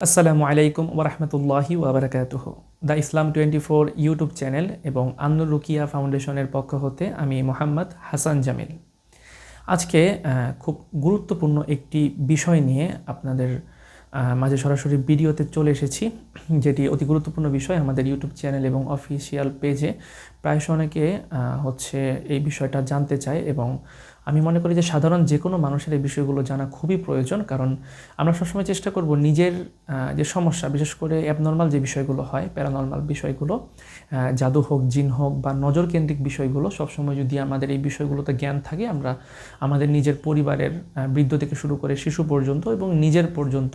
আসসালামু আলাইকুম ওরহমতুল্লাহি ওবরাকাতুহ the Islam twenty four YouTube channel এবং আন্নুর রুকিয়া ফাউন্ডেশনের পক্ষ হতে আমি মোহাম্মদ হাসান জামিল। আজকে খুব গুরুত্বপূর্ণ একটি বিষয় নিয়ে আপনাদের মাঝে সরাসরি ভিডিওতে চলে এসেছি, যেটি অতি গুরুত্বপূর্ণ বিষয় আমাদের ইউটিউব চ্যানেল এবং অফিসিয়াল পেজে। প্রায়শ অনেকে হচ্ছে এই বিষয়টা জানতে চায় এবং আমি মনে করি যে সাধারণ যে কোনো মানুষের এই বিষয়গুলো জানা খুবই প্রয়োজন, কারণ আমরা সবসময় চেষ্টা করব নিজের যে সমস্যা, বিশেষ করে অ্যাবনর্মাল যে বিষয়গুলো হয় প্যারানর্মাল বিষয়গুলো জাদু হোক, জিন হোক বা নজর কেন্দ্রিক বিষয়গুলো, সবসময় যদি আমাদের এই বিষয়গুলোতে জ্ঞান থাকে, আমরা আমাদের নিজের পরিবারের বৃদ্ধ থেকে শুরু করে শিশু পর্যন্ত এবং নিজের পর্যন্ত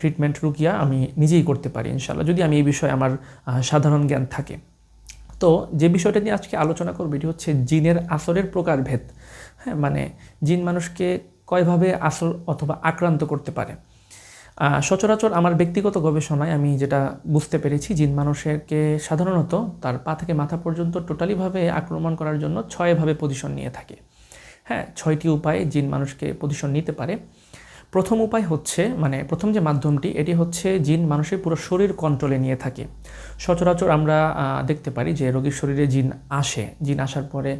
ট্রিটমেন্ট রুকিয়া আমি নিজেই করতে পারি ইনশাল্লাহ যদি আমি এই বিষয়ে আমার সাধারণ জ্ঞান থাকে। তো যে বিষয়টা নিয়ে আজকে আলোচনা করব এটি হচ্ছে জিনের আসরের প্রকারভেদ। হ্যাঁ মানে জিন মানুষকে কয়ভাবে আসর অথবা আক্রান্ত করতে পারে? সচরাচর আমার ব্যক্তিগত গবেষণায় আমি যেটা বুঝতে পেরেছি, জিন মানুষকে সাধারণত তার পা থেকে মাথা পর্যন্ত টোটালিভাবে আক্রমণ করার জন্য ছয়ভাবে পজিশন নিয়ে থাকে। হ্যাঁ ছয়টি উপায়ে জিন মানুষকে পজিশন নিতে পারে। প্রথম উপায় হচ্ছে মানে প্রথম যে মাধ্যমটি, এটি হচ্ছে জিন মানুষের পুরো শরীর কন্ট্রোলে নিয়ে থাকে। সচরাচর আমরা দেখতে পারি যে রোগীর শরীরে জিন আসে। জিন আসার পরে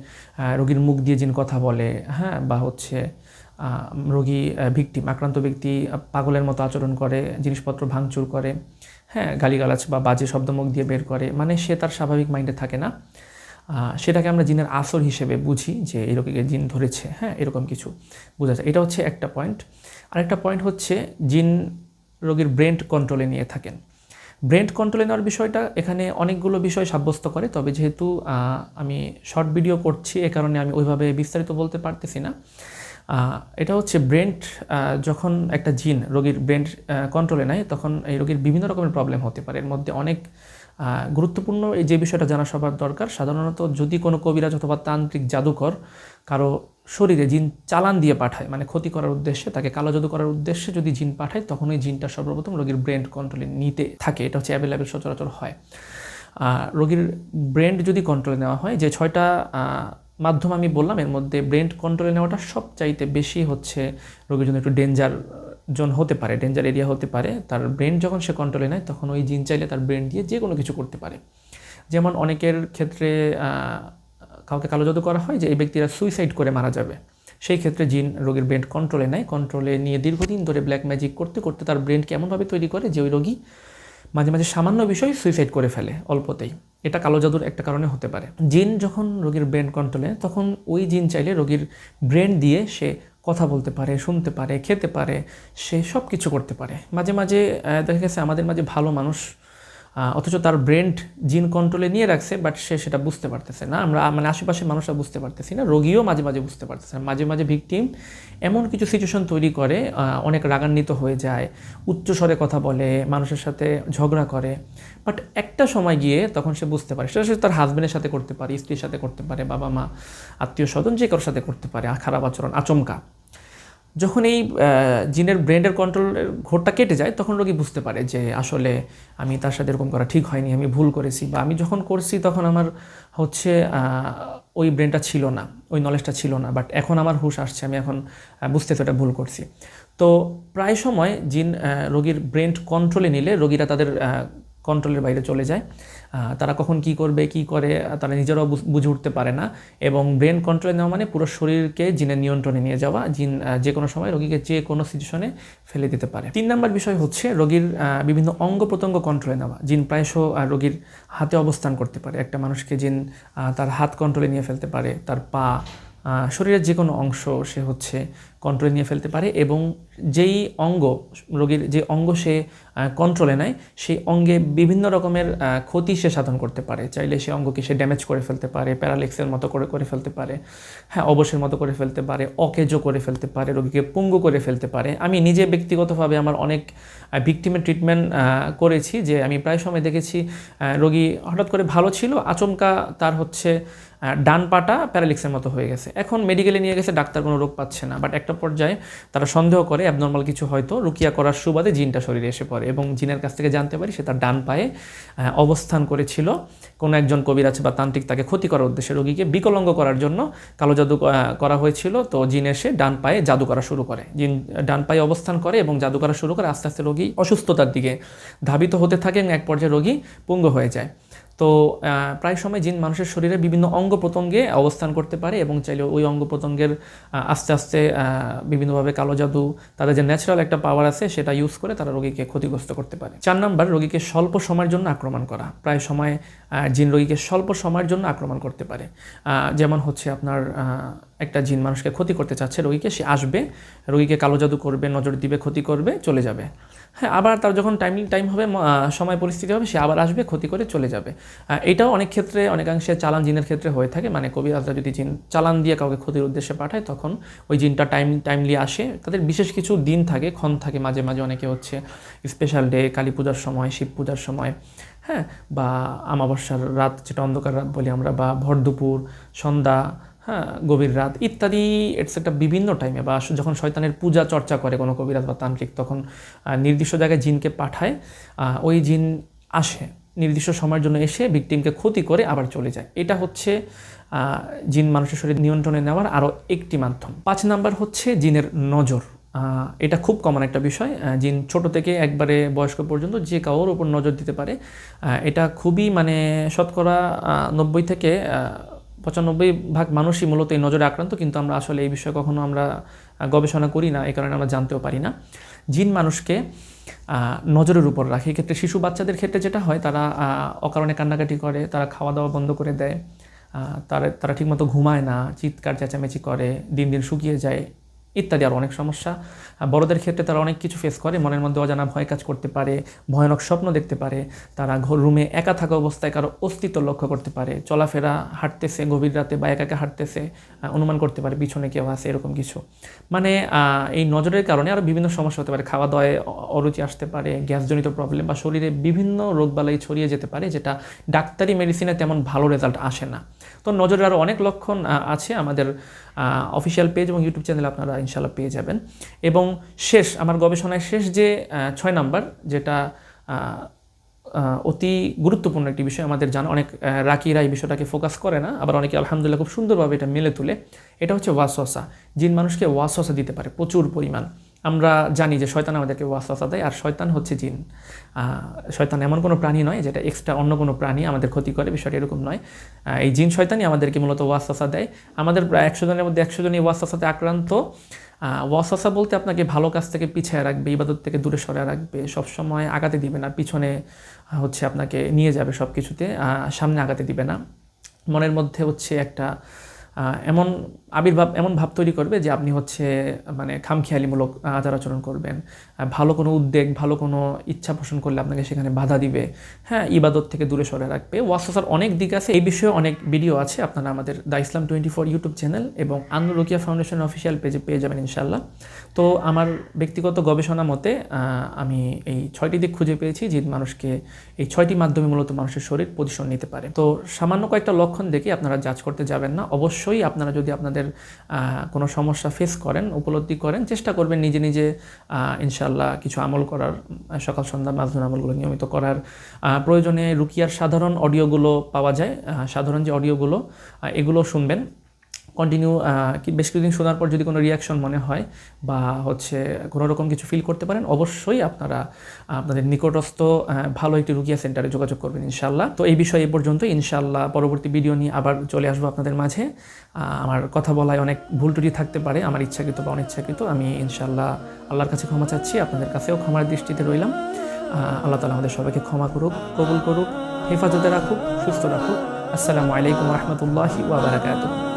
রোগীর মুখ দিয়ে জিন কথা বলে হ্যাঁ বা হচ্ছে রোগী ভিকটিম আক্রান্ত ব্যক্তি পাগলের মতো আচরণ করে, জিনিসপত্র ভাঙচুর করে হ্যাঁ গালিগালাজ বা বাজে শব্দ মুখ দিয়ে বের করে মানে সে তার স্বাভাবিক মাইন্ডে থাকে না। সেটাকে আমরা জিনের আসর হিসেবে বুঝি যে রোগীকে জিন ধরেছে। হ্যাঁ এরকম কিছু বোঝা যায়। এটা হচ্ছে একটা পয়েন্ট আরেকটা পয়েন্ট হচ্ছে জিন রোগীর ব্রেন কন্ট্রোলে নিয়ে থাকেন। ব্রেন কন্ট্রোলে নেওয়ার বিষয়টা এখানে অনেকগুলো বিষয় সাব্যস্ত করে, তবে যেহেতু আমি শর্ট ভিডিও করছি, এ কারণে আমি ওইভাবে বিস্তারিত বলতে পারতেছি না। এটা হচ্ছে ব্রেন যখন একটা জিন রোগীর ব্রেন কন্ট্রোলে নেয়, তখন এই রোগীর বিভিন্ন রকমের প্রবলেম হতে পারে। এর মধ্যে অনেক গুরুত্বপূর্ণ এই যে বিষয়টা জানা সবার দরকার, সাধারণত যদি কোনো কবিরাজ অথবা তান্ত্রিক জাদুকর কারও শরীরে জিন চালান দিয়ে পাঠায় মানে ক্ষতি করার উদ্দেশ্যে, তাকে কালো জাদু করার উদ্দেশ্যে যদি জিন পাঠায়, তখন ওই জিনটা সর্বপ্রথম রোগীর ব্রেন কন্ট্রোলে নিতে থাকে। এটা হচ্ছে অ্যাভেলেবেল সচরাচর হয়। রোগীর ব্রেন যদি কন্ট্রোলে নেওয়া হয়, যে ছয়টা মাধ্যম আমি বললাম, এর মধ্যে ব্রেন কন্ট্রোলে নেওয়াটা সবচাইতে বেশি হচ্ছে রোগীর জন্য একটু ডেঞ্জার জোন হতে পারে, ডেঞ্জার এরিয়া হতে পারে। তার ব্রেন যখন সে কন্ট্রোলে নেয়, তখন ওই জিন চাইলে তার ব্রেন দিয়ে যে কোনো কিছু করতে পারে। যেমন অনেকের ক্ষেত্রে কাউকে কালো জাদু করা হয় যে এই ব্যক্তিরা সুইসাইড করে মারা যাবে। সেই ক্ষেত্রে জিন রোগীর ব্রেন কন্ট্রোলে নেয়। কন্ট্রোলে নিয়ে দীর্ঘদিন ধরে ব্ল্যাক ম্যাজিক করতে করতে তার ব্রেনকে এমনভাবে তৈরি করে যে ওই রোগী মাঝে মাঝে সামান্য বিষয় সুইসাইড করে ফেলে অল্পতেই। এটা কালো জাদুর একটা কারণে হতে পারে। জিন যখন রোগীর ব্রেন কন্ট্রোলে তখন ওই জিন চাইলে রোগীর ব্রেন দিয়ে সে কথা বলতে পারে, শুনতে পারে, খেতে পারে, সে সব কিছু করতে পারে। মাঝে মাঝে দেখা গেছে আমাদের মাঝে ভালো মানুষ অথচ তার ব্রেন জিন কন্ট্রোলে নিয়ে রাখছে বাট সে সেটা বুঝতে পারতেছে না। আমরা মানে আশেপাশের মানুষরা বুঝতে পারতেছি না, রোগীও মাঝে মাঝে বুঝতে পারতেছে না। মাঝে মাঝে ভিকটিম এমন কিছু সিচুয়েশন তৈরি করে অনেক রাগান্বিত হয়ে যায়, উচ্চস্বরে কথা বলে, মানুষের সাথে ঝগড়া করে। বাট একটা সময় গিয়ে তখন সে বুঝতে পারে, সেটা সে তার হাজব্যান্ডের সাথে করতে পারে, স্ত্রীর সাথে করতে পারে, বাবা মা, আত্মীয় স্বজন যে কারোর সাথে করতে পারে খারাপ আচরণ, আচমকা। যখন এই জিনের ব্রেনের কন্ট্রোলের ঘোরটা কেটে যায়, তখন রোগী বুঝতে পারে যে আসলে আমি তার সাথে এরকম করা ঠিক হয়নি, আমি ভুল করেছি বা আমি যখন করছি তখন আমার হচ্ছে ওই ব্রেনটা ছিল না, ওই নলেজটা ছিল না বাট এখন আমার হুশ আসছে, আমি এখন বুঝতে তো এটা ভুল করছি। তো প্রায় সময় জিন রোগীর ব্রেন কন্ট্রোলে নিলে রোগীরা তাদের কন্ট্রোলের বাইরে চলে যায়। তারা কখন কি করবে, কি করে তারা নিজেরাও বুঝে উঠতে পারে না। এবং ব্রেন কন্ট্রোলে নেওয়া মানে পুরো শরীরকে জিনের নিয়ন্ত্রণে নিয়ে যাওয়া, জিন যে কোনো সময় রোগীকে যে কোনো সিচুয়েশনে ফেলে দিতে পারে। তিন নম্বর বিষয় হচ্ছে রোগীর বিভিন্ন অঙ্গ প্রত্যঙ্গ কন্ট্রোলে নেওয়া। জিন প্রায়শ রোগীর হাতে অবস্থান করতে পারে। একটা মানুষকে জিন তার হাত কন্ট্রোলে নিয়ে ফেলতে পারে, তার পা শরীরের যে কোনো অংশ সে হচ্ছে কন্ট্রোলে নিয়ে ফেলতে পারে এবং যেই অঙ্গ, রোগীর যে অঙ্গ সে কন্ট্রোলে নেয়, সেই অঙ্গে বিভিন্ন রকমের ক্ষতি সে সাধন করতে পারে। চাইলে সেই অঙ্গকে সে ড্যামেজ করে ফেলতে পারে প্যারালিক্সের মতো করে করে ফেলতে পারে হ্যাঁ অবশ্যের মতো করে ফেলতে পারে, অকেজো করে ফেলতে পারে, রোগীকে পঙ্গু করে ফেলতে পারে। আমি নিজে ব্যক্তিগতভাবে আমার অনেক ভিকটিমের ট্রিটমেন্ট করেছি যে আমি প্রায় সময় দেখেছি রোগী হঠাৎ করে ভালো ছিল, আচমকা তার হচ্ছে ডান পাটা প্যারালিক্সের মতো হয়ে গেছে। এখন মেডিকেলে নিয়ে গেছে, ডাক্তার কোনো রোগ পাচ্ছে না। বাট একটা পর্যায়ে তারা সন্দেহ করে অ্যাবনর্মাল কিছু হয়তো রুকিয়া করার সুবাদে জিনটা শরীরে এসে পড়ে এবং জিনের কাছ থেকে জানতে পারি, সে তার ডান পায়ে অবস্থান করেছিল। কোনো একজন কবিরাজ বা তান্ত্রিক তাকে ক্ষতি করার উদ্দেশ্যে রোগীকে বিকলঙ্গ করার জন্য কালো জাদু করা হয়েছিল। তো জিন এসে ডান পায়ে জাদু করা শুরু করে। জিন ডান পায়ে অবস্থান করে এবং জাদু করা শুরু করে, আস্তে আস্তে রোগী অসুস্থতার দিকে ধাবিত হতে থাকে এবং এক পর্যায়ে রোগী পুঙ্গ হয়ে যায়। তো প্রায় সময় জিন মানুষের শরীরে বিভিন্ন অঙ্গ প্রত্যঙ্গে অবস্থান করতে পারে এবং চাইলে ওই অঙ্গ প্রত্যঙ্গের আস্তে আস্তে বিভিন্নভাবে কালো জাদু, তাদের যে ন্যাচারাল একটা পাওয়ার আছে সেটা ইউজ করে তারা রোগীকে ক্ষতিগ্রস্ত করতে পারে। চার নাম্বার, রোগীকে স্বল্প সময়ের জন্য আক্রমণ করা। প্রায় সময় জিন রোগীকে স্বল্প সময়ের জন্য আক্রমণ করতে পারে। যেমন হচ্ছে আপনার একটা জিন মানুষকে ক্ষতি করতে চাচ্ছে রোগীকে, সে আসবে, রোগীকে কালো জাদু করবে, নজর দিবে, ক্ষতি করবে, চলে যাবে। হ্যাঁ আবার তার যখন টাইম টাইম হবে সময় পরিস্থিতি হবে, সে আবার আসবে, ক্ষতি করে চলে যাবে। এটাও অনেক ক্ষেত্রে, অনেকাংশে চালান জিনের ক্ষেত্রে হয়ে থাকে। মানে কবিরাজরা যদি জিন, চালান দিয়ে কাউকে ক্ষতির উদ্দেশ্যে পাঠায়, তখন ওই জিনটা টাইম টাইমলি আসে। তাদের বিশেষ কিছু দিন থাকে, ক্ষণ থাকে। মাঝে মাঝে অনেকে হচ্ছে স্পেশাল ডে কালী পূজার সময়, শিব পূজার সময় হ্যাঁ বা আমাবস্যার রাত, যেটা অন্ধকার রাত বলি আমরা, বা ভর দুপুর, সন্ধ্যা হ্যাঁ গভীর রাত ইত্যাদি এটসেট্রা বিভিন্ন টাইমে বা যখন শয়তানের পূজা চর্চা করে কোনো কবিরাজ বা তান্ত্রিক, তখন নির্দিষ্ট জায়গায় জিনকে পাঠায় ওই জিন আসে, নির্দিষ্ট সময়ের জন্য এসে ভিকটিমকে ক্ষতি করে আবার চলে যায়। এটা হচ্ছে জিন মানুষের শরীর নিয়ন্ত্রণে নেওয়ার আরও একটি মাধ্যম। পাঁচ নাম্বার হচ্ছে জিনের নজর। এটা খুব কমন একটা বিষয় জিন ছোট থেকে একবারে বয়স্ক পর্যন্ত যে কারোর ওপর নজর দিতে পারে এটা খুবই মানে শতকরা নব্বই থেকে পঁচানব্বই ভাগ মানুষই মূলত এই নজরে আক্রান্ত, কিন্তু আমরা আসলে এই বিষয়ে কখনো আমরা গবেষণা করি না, এ কারণে আমরা জানতেও পারি না। জিন মানুষকে নজরের উপর রাখে। এক্ষেত্রে শিশু বাচ্চাদের ক্ষেত্রে যেটা হয়, তারা অকারণে কান্নাকাটি করে, তারা খাওয়া দাওয়া বন্ধ করে দেয় তারা তারা ঠিকমতো ঘুমায় না, চিৎকার, চেঁচামেচি করে, দিন দিন শুকিয়ে যায় ইত্যাদি আর অনেক সমস্যা। বড়দের ক্ষেত্রে তারা অনেক কিছু ফেস করে, মনের মধ্যে অজানা ভয় কাজ করতে পারে, ভয়ানক স্বপ্ন দেখতে পারে, তারা ঘর রুমে একা থাকা অবস্থায় কারও অস্তিত্ব লক্ষ্য করতে পারে, চলাফেরা হাঁটতেছে গভীর রাতে বা একাকে একা হাঁটতেছে অনুমান করতে পারে, পিছনে কেউ আছে, এরকম কিছু। মানে এই নজরের কারণে আরও বিভিন্ন সমস্যা হতে পারে। খাওয়া দাওয়ায় অরুচি আসতে পারে, গ্যাসজনিত প্রবলেম বা শরীরে বিভিন্ন রোগবালাই ছড়িয়ে যেতে পারে, যেটা ডাক্তারি মেডিসিনে তেমন ভালো রেজাল্ট আসে না। তো নজরের আরও অনেক লক্ষণ আছে আমাদের অফিসিয়াল পেজ এবং ইউটিউব চ্যানেলে আপনারা ইনশাল্লাহ পেয়ে যাবেন। এবং শেষ, আমার গবেষণায় শেষ যে ছয় নাম্বার যেটা অতি গুরুত্বপূর্ণ একটি বিষয় আমাদের জানা। অনেক রাকিরা এই বিষয়টাকে ফোকাস করে না। আবার অনেকে আলহামদুলিল্লাহ খুব সুন্দরভাবে এটা মেলে তুলে। এটা হচ্ছে ওয়াসওয়াসা। জিন মানুষকে ওয়াসওয়াসা দিতে পারে প্রচুর পরিমাণ। আমরা জানি যে শয়তান আমাদেরকে ওয়াসওয়াসা দেয়, আর শয়তান হচ্ছে জিন। শয়তান এমন কোনো প্রাণী নয় যেটা এক্সট্রা অন্য কোনো প্রাণী আমাদের ক্ষতি করে, বিষয়টা এরকম নয়। এই জিন শয়তানই আমাদেরকে মূলত ওয়াসওয়াসা দেয়। আমাদের প্রায় একশো জনের মধ্যে একশো জনই ওয়াসওয়াসাতে আক্রান্ত। ওয়াসওয়াসা বলতে আপনাকে ভালো কাজ থেকে পিছিয়ে রাখবে, ইবাদত থেকে দূরে সরে রাখবে, সবসময় আগাতে দিবে না, পিছনে হচ্ছে আপনাকে নিয়ে যাবে সব কিছুতে সামনে আগাতে দিবে না। মনের মধ্যে হচ্ছে একটা এমন আবির্ভাব, এমন ভাব তৈরি করবে যে আপনি হচ্ছে মানে খামখেয়ালিমূলক আচার আচরণ করবেন। ভালো কোনো উদ্বেগ, ভালো কোনো ইচ্ছা পোষণ করলে আপনাকে সেখানে বাধা দিবে। হ্যাঁ ইবাদত থেকে দূরে সরে রাখবে। ওয়াসাসার অনেক দিক আছে। এই বিষয়ে অনেক ভিডিও আছে আপনারা আমাদের the Islam twenty four YouTube channel এবং আন্দু রোকিয়া ফাউন্ডেশন অফিসিয়াল পেজে পেয়ে যাবেন ইনশাল্লাহ তো আমার ব্যক্তিগত গবেষণা মতে আমি এই ছয়টি দিক খুঁজে পেয়েছি যে মানুষকে এই ছয়টি মাধ্যমে মূলত মানুষের শরীর পজিশন নিতে পারে। তো সামান্য কয়েকটা লক্ষণ দেখে আপনারা জাজ করতে যাবেন না। অবশ্যই আপনারা যদি আপনাদের কোনো সমস্যা ফেস করেন, উপলব্ধি করেন, চেষ্টা করবেন নিজে নিজে ইনশাল্লাহ কিছু আমল করার, সকাল, সন্ধ্যা মাঝদিন আমলগুলো নিয়মিত করার প্রয়োজনে রুকিয়ার সাধারণ অডিওগুলো পাওয়া যায় সাধারণ যে অডিওগুলো এগুলো শুনবেন। কন্টিনিউ বেশ কিছুদিন শোনার পর যদি কোনো রিয়াকশন মনে হয় বা হচ্ছে কোনো রকম কিছু ফিল করতে পারেন, অবশ্যই আপনারা, আপনাদের নিকটস্থ ভালো একটি রুকিয়া সেন্টারে যোগাযোগ করবেন ইনশাল্লাহ তো এই বিষয়ে এ পর্যন্ত ইনশাল্লাহ পরবর্তী ভিডিও নিয়ে আবার চলে আসব আপনাদের মাঝে। আমার কথা বলায় অনেক ভুল ত্রুটি থাকতে পারে, আমার ইচ্ছাকৃত বা অনিচ্ছাকৃত, আমি ইনশাল্লাহ আল্লাহর কাছে ক্ষমা চাচ্ছি, আপনাদের কাছেও ক্ষমার দৃষ্টিতে রইলাম। আল্লাহ তালা আমাদের সবাইকে ক্ষমা করুক, কবুল করুক, হেফাজতে রাখুক, সুস্থ রাখুক। আসসালামু আলাইকুম রহমতুল্লাহি ওয়াবারাকাতুহ